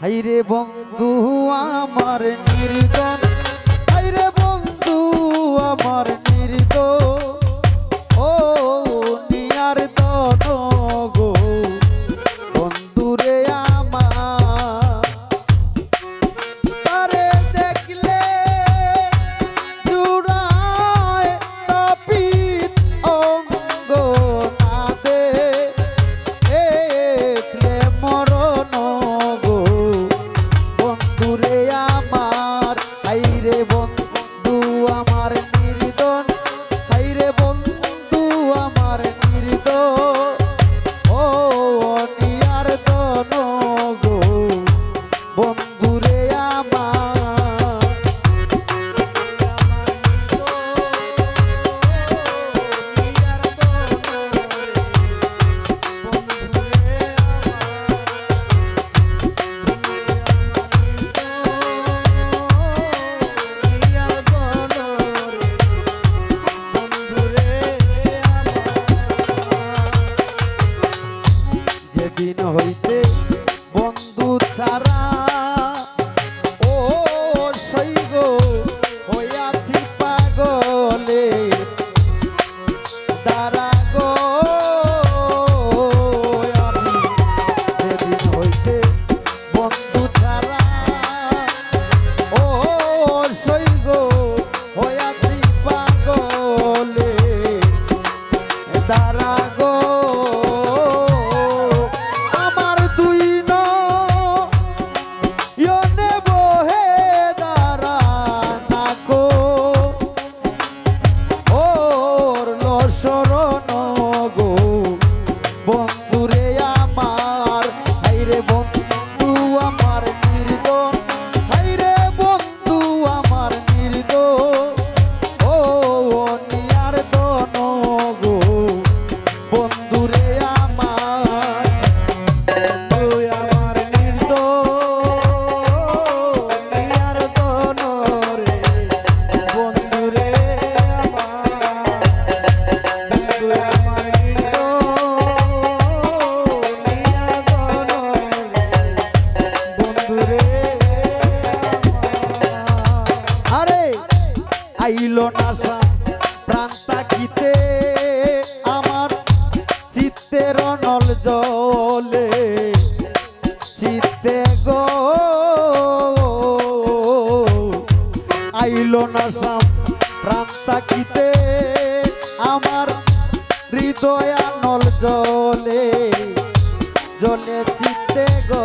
হাইরে বন্ধু আমার নির্দন হাইরে বন্ধু আমার নির্দন ছাড়া। ও সৈগ, হইয়াছি পাগলে। তারা গো, আমি যেদিন হইতে বন্ধু ছাড়া। ও সৈগ, হইয়াছি পাগলে। তারা গো solo রইল নাশা, প্রাণ তাকিতে আমার চিত্তের অনল জলে। চিত্তে গো, আইল নাশা, প্রাণ তাকিতে আমার হৃদয়ানল জলে। জলে চিত্তে গো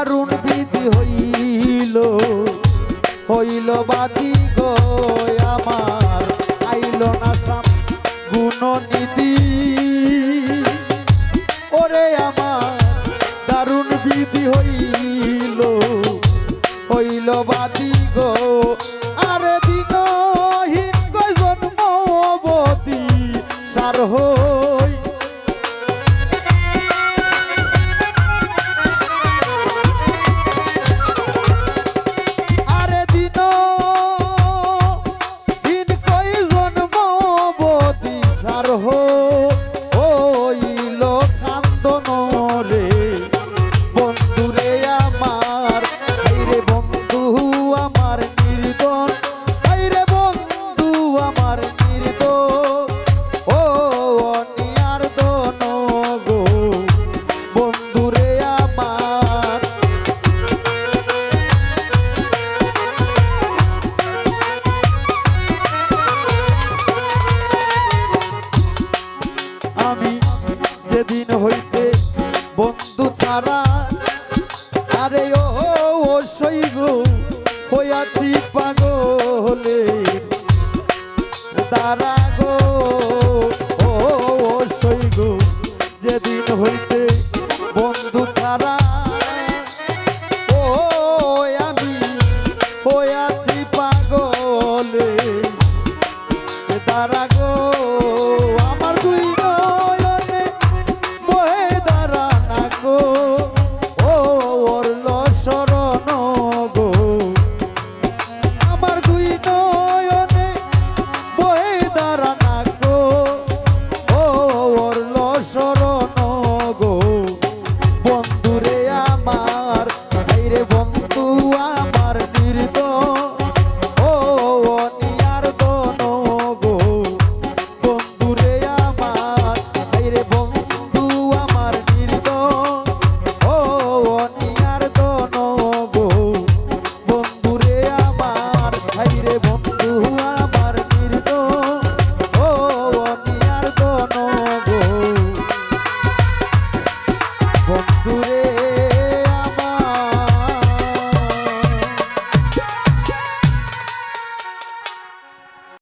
দারুণ বিধি হইল হইল বাতি গয়া আমি যেদিন হইতে বন্ধু ছাড়া, আরে ও ও সৈব হইয়াছি পাগলে। তারা গো ও ও সৈব যেদিন হইতে বন্ধু ছাড়া ও আমি হইয়াছি তারা